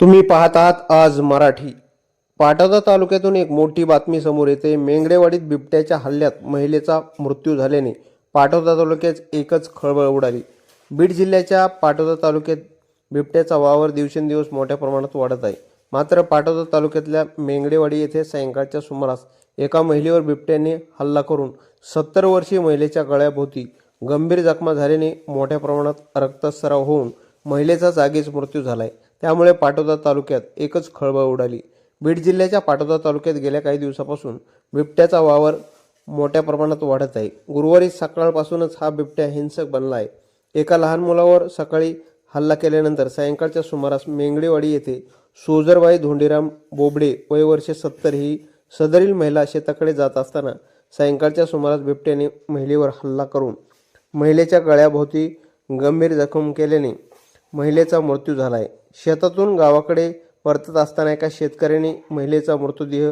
तुम्ही पाहत आहात आज मराठी. पाटोदा तालुक्यातून एक मोठी बातमी समोर येते. मेंगडेवाडीत बिबट्याच्या हल्ल्यात महिलेचा मृत्यू झाल्याने पाटोदा तालुक्यात एकच खळबळ उडाली. बीड जिल्ह्याच्या पाटोदा तालुक्यात बिबट्याचा वावर दिवसेंदिवस मोठ्या प्रमाणात वाढत आहे. मात्र पाटोदा तालुक्यातल्या मेंगडेवाडी येथे सायंकाळच्या सुमारास एका महिलेवर बिबट्याने हल्ला करून सत्तर वर्षीय महिलेच्या गळ्याभोवती गंभीर जखमा झाल्याने मोठ्या प्रमाणात रक्तस्राव होऊन महिलेचा जागीच मृत्यू झाला आहे त्यामुळे पाटोदा तालुक्यात एकच खळबळ उडाली. बीड जिल्ह्याच्या पाटोदा तालुक्यात गेल्या काही दिवसापासून बिबट्याचा वावर मोठ्या प्रमाणात वाढत आहे. गुरुवारी सकाळपासूनच हा बिबट्या हिंसक बनला आहे. एका लहान मुलावर सकाळी हल्ला केल्यानंतर सायंकाळच्या सुमारास मेंगडेवाडी येथे सोजरबाई धोंडीराम बोबडे वय वर्षे सत्तर ही सदरील महिला शेताकडे जात असताना सायंकाळच्या सुमारास बिबट्याने महिलेवर हल्ला करून महिलेच्या गळ्याभोवती गंभीर जखम केल्याने महिलेचा मृत्यू झाला आहे. शेतातून गावाकडे परतत असताना एका शेतकऱ्याने महिलेचा मृतदेह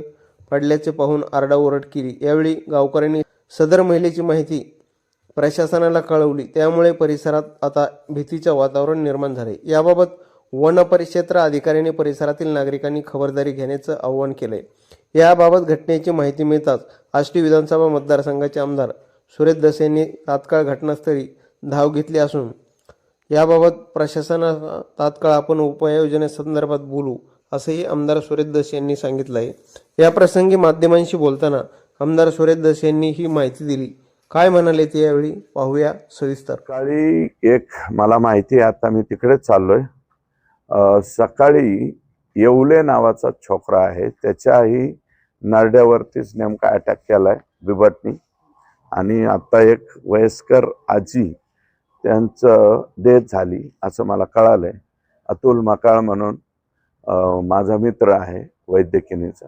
पडल्याचे पाहून आरडाओरड केली. यावेळी गावकऱ्यांनी सदर महिलेची माहिती प्रशासनाला कळवली. त्यामुळे परिसरात आता भीतीचे वातावरण निर्माण झाले. याबाबत वन परिक्षेत्र अधिकाऱ्यांनी परिसरातील नागरिकांनी खबरदारी घेण्याचं आवाहन केलंय याबाबत घटनेची माहिती मिळताच आष्टी विधानसभा मतदारसंघाचे आमदार सुरेश दस यांनी तात्काळ घटनास्थळी धाव घेतली असून याबाबत प्रशासना तात्काळ आपण उपाययोजनेसंदर्भात बोलू असंही आमदार सुरेश दस यांनी सांगितलं आहे या प्रसंगी माध्यमांशी बोलताना आमदार सुरेश दस यांनी ही माहिती दिली. काय म्हणाले ते यावेळी? पाहूया सविस्तर. सकाळी एक मला माहिती आहे आता मी तिकडेच चाललोय. सकाळी येवले नावाचा छोकरा आहे त्याच्याही नरड्यावरतीच नेमका अटॅक केलाय बिबटनी आणि आता एक वयस्कर आजी त्यांचं डेथ झाली असं मला कळालंय. अतुल मकाळ म्हणून माझा मित्र आहे वैद्यकिनीचा.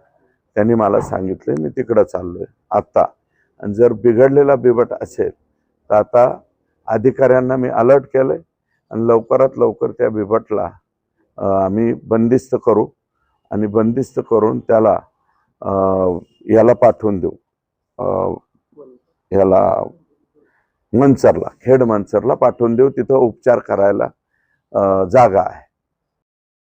त्यांनी मला सांगितलं मी तिकडं चाललोय आत्ता आणि जर बिघडलेला बिबट असेल तर आता अधिकाऱ्यांना मी अलर्ट केलंय आणि लवकरात लवकर त्या बिबटला आम्ही बंदिस्त करू आणि बंदिस्त करून त्याला याला पाठवून देऊ. याला मनसरला खेड मनसरला पाठवून देऊ. तिथं उपचार करायला जागा आहे.